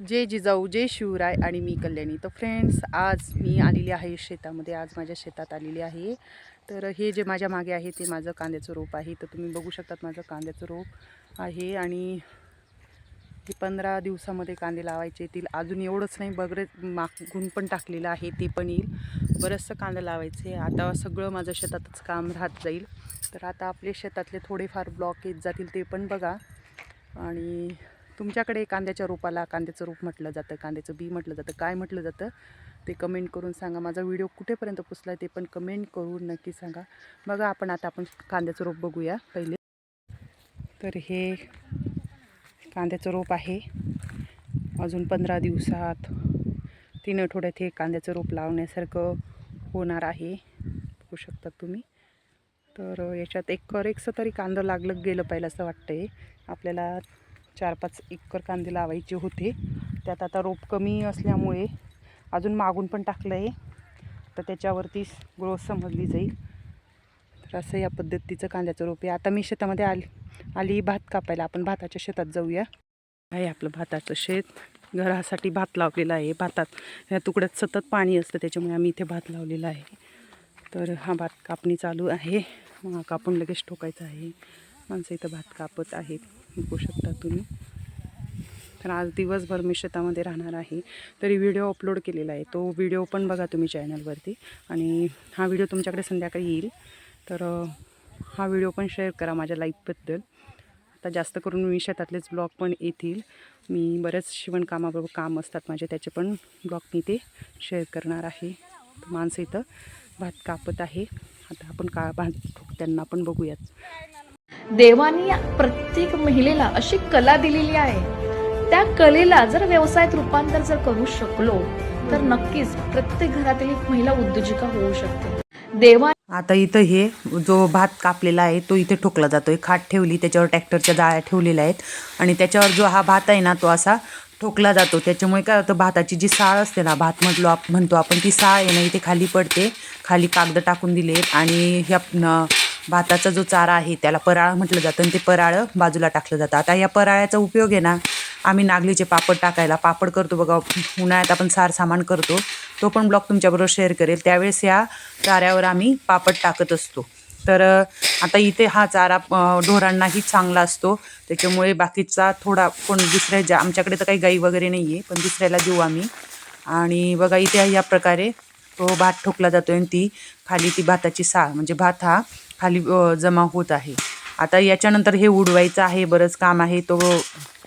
जय जिजाऊ जय शिवराय आणि मी कल्याणी. तर फ्रेंड्स आज मी आलेली आहे शेतामध्ये. आज माझ्या शेतात आलेली आहे. तर हे जे माझ्या मागे आहे ते माझं कांद्याचं रोप आहे. तर तुम्ही बघू शकतात माझं कांद्याचं रोप आहे आणि ते पंधरा दिवसामध्ये कांदे लावायचे येतील. अजून एवढंच नाही बगरे मागून पण टाकलेलं आहे ते पण येईल. बरंचसं कांदा लावायचे. आता सगळं माझं शेतातच काम राहत जाईल. तर आता आपले शेतातले थोडेफार ब्लॉक येत जातील ते पण बघा. आणि तुमच्याकडे कांद्याच्या रोपाला कांद्याचं रोप म्हटलं जातं कांद्याचं बी म्हटलं जातं काय म्हटलं जातं ते कमेंट करून सांगा. माझा व्हिडिओ कुठेपर्यंत पोचला ते पण कमेंट करून नक्की सांगा. बघा आपण आता आपण कांद्याचं रोप बघूया पहिले. तर हे कांद्याचं रोप आहे. अजून पंधरा दिवसात तीन आठवड्यात हे कांद्याचं रोप लावण्यासारखं होणार आहे. बघू शकता तुम्ही. तर याच्यात एकर एकसं तरी कांदं लागलं गेलं पाहिजे असं वाटतं आहे आपल्याला चार पाच एकर कांदे लावायचे होते. त्यात आता रोप कमी असल्यामुळे अजून मागून पण टाकलं आहे. तर त्याच्यावरती ग्रोथ समजली जाईल. तर असं या पद्धतीचं कांद्याचं रोप आहे. आता मी शेतामध्ये आली आली भात कापायला. आपण भाताच्या शेतात जाऊया. आहे आपलं भाताचं शेत. घरासाठी भात लावलेला आहे. भातात या तुकड्यात सतत पाणी असतं. त्याच्यामुळे आम्ही इथे भात लावलेला आहे. तर हा भात कापणी चालू आहे. मग कापून लगेच ठोकायचा आहे. माणसं इथं भात कापत आहेत. बघू शकता तुम्ही. तर आज दिवसभर मी शेतामध्ये राहणार आहे. तरी व्हिडिओ अपलोड केलेला आहे. तो व्हिडिओ पण बघा तुम्ही चॅनलवरती. आणि हा व्हिडिओ तुमच्याकडे संध्याकाळी येईल. तर हा व्हिडिओ पण शेअर करा माझ्या लाईफबद्दल आता जास्त करून मी शेतातलेच ब्लॉग पण येतील. मी बरेच शिवणकामाबरोबर काम असतात माझे. त्याचे पण ब्लॉग मी ते शेअर करणार आहे. माणसं इथं भात कापत आहे. आता आपण का भात त्यांना पण बघूयात. देवानी प्रत्येक महिलेला अशी कला दिलेली आहे. त्या कलेला जर व्यवसायात रूपांतर जर करू शकलो तर नक्कीच प्रत्येक घरातील एक महिला उद्योजिका होऊ शकते. देवा आता इथं हे जो भात कापलेला आहे तो इथे ठोकला जातोय. खाट ठेवली त्याच्यावर ट्रॅक्टरच्या जाळ्या ठेवलेल्या आहेत. आणि त्याच्यावर जो हा भात आहे ना तो असा ठोकला जातो. त्याच्यामुळे काय होतं भाताची जी साळ असते ना भात म्हटलो आप म्हणतो आपण ती साळ आहे ना इथे खाली पडते. खाली कागद टाकून दिले आणि ह्या भाताचा जो चारा आहे त्याला पराळ म्हटलं जातं आणि ते पराळं बाजूला टाकलं जातं. आता या पराळ्याचा उपयोग आहे ना आम्ही नागलीचे पापड टाकायला पापड करतो बघा उन्हाळ्यात आपण सार सामान करतो तो पण ब्लॉग तुमच्याबरोबर शेअर करेल. त्यावेळेस या चाऱ्यावर आम्ही पापड टाकत असतो. तर आता इथे हा चारा ढोरांनाही चांगला असतो. त्याच्यामुळे बाकीचा थोडा कोण दुसऱ्या ज्या आमच्याकडे तर काही गाई वगैरे नाही आहे पण दुसऱ्याला देऊ आम्ही. आणि बघा इथे या प्रकारे तो भात ठोकला जातो आणि ती खाली ती भाताची साळ म्हणजे भात हा खाली जमा होत आहे. आता याच्यानंतर हे उडवायचं आहे बरंच काम आहे तो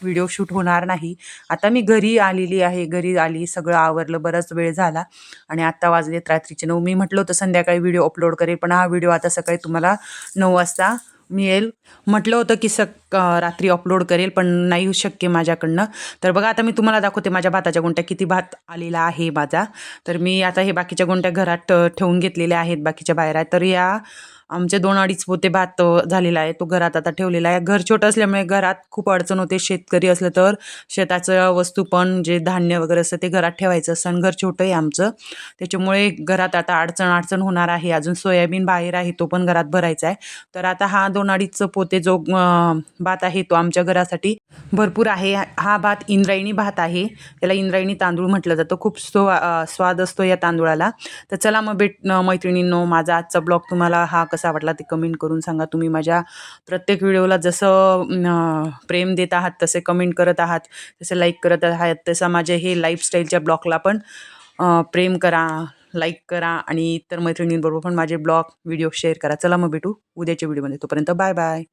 व्हिडिओ शूट होणार नाही. आता मी घरी आलेली आहे घरी आली सगळं आवरलं बराच वेळ झाला आणि आत्ता वाजलेत रात्रीचे नऊ. मी म्हटलं होतं संध्याकाळी व्हिडिओ अपलोड करेल पण हा व्हिडिओ आता सकाळी तुम्हाला नऊ वाजता मिळेल. म्हटलं होतं की सक रात्री अपलोड करेल पण नाही शक्य माझ्याकडनं. तर बघा आता मी तुम्हाला दाखवते माझ्या भाताच्या गुंट्या किती भात आलेला आहे माझा. तर मी आता हे बाकीच्या गुंट्या घरात ठेवून घेतलेल्या आहेत बाकीच्या बाहेर आहे तर या आमचे दोन अडीच पोते भात झालेला आहे तो घरात आता ठेवलेला आहे. घर छोटं असल्यामुळे घरात खूप अडचण होते. शेतकरी असलं तर शेताचं वस्तू पण जे धान्य वगैरे असतं ते घरात ठेवायचं. असतं आणि घर छोटं आहे आमचं. त्याच्यामुळे घरात आता अडचण अडचण होणार आहे. अजून सोयाबीन बाहेर आहे तो पण घरात भरायचा आहे. तर आता हा दोन अडीच पोते जो भात आहे तो आमच्या घरासाठी भरपूर आहे. हा भात इंद्रायणी भात आहे. त्याला इंद्रायणी तांदूळ म्हटलं जातं. खूप स्वा स्वाद असतो या तांदूळाला. तर चला मग भेट मैत्रिणींनो माझा आजचा ब्लॉग तुम्हाला हा कसा वाटला ते कमेंट करून सांगा. तुम्ही माझ्या प्रत्येक व्हिडिओला जसं प्रेम देत आहात तसे कमेंट करत आहात तसे लाईक करत आहात तसा माझ्या हे लाईफस्टाईलच्या ब्लॉगला पण प्रेम करा लाईक करा आणि इतर मैत्रिणींबरोबर पण माझे ब्लॉग व्हिडिओ शेअर करा. चला मग भेटू उद्याच्या व्हिडिओमध्ये तोपर्यंत बाय बाय